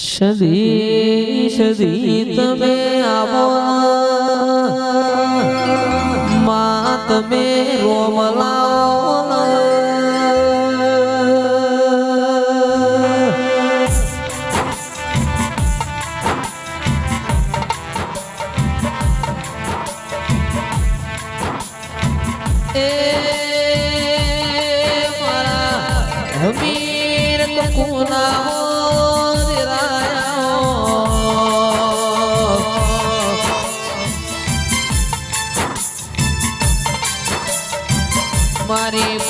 સદી સદી તમે આવો. મા તમે રોમ લાવો મારા હમીર કુનાવો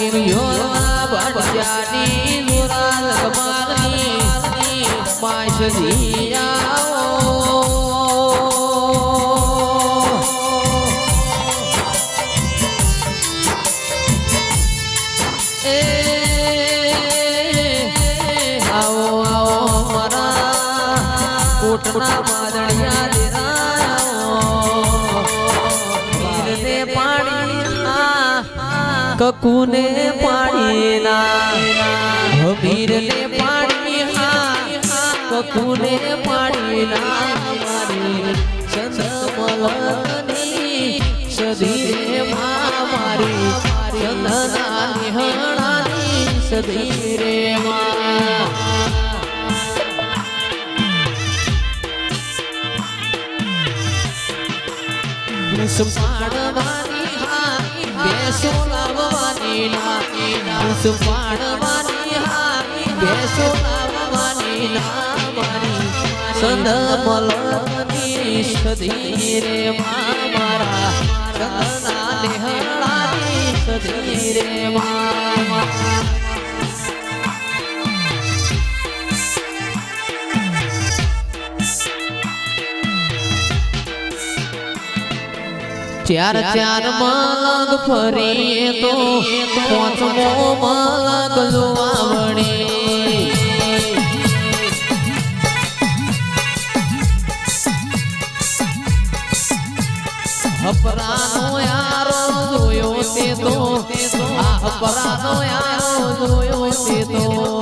મારી પુરિયોના ભણજાની નુરાલ કમાલની માછલી આવો આવો મારા કોટના વાદળિયા કકુને પાણી ના હમીરને પાણી હા કકુને પાણી ના મારી ચંદ્રમલની સદી મા મારી ચંદના નિહણાની મા બેસો લાવવાની ના. સંભાળવાની હા બેસો લાવવાની ના મારી સંધમલની સદી રે મારા ચંદના લેહણાની સદી રે મા ચાર ચાર મલંગ ફરીએ તો પાંચમો મલંગ લુવાવણી. હપરાનો યારો જોયો તે તો. આ હપરાનો યારો જોયો તે તો.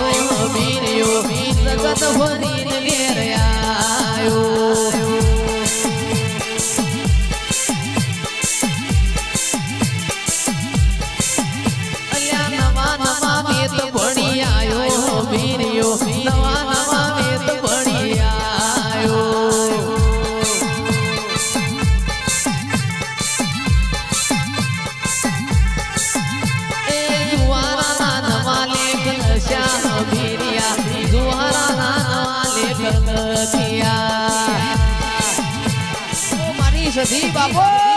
બીર્યો બીર્યો જગત ભરીને ઘેર આવ્યો Marisa de Babou.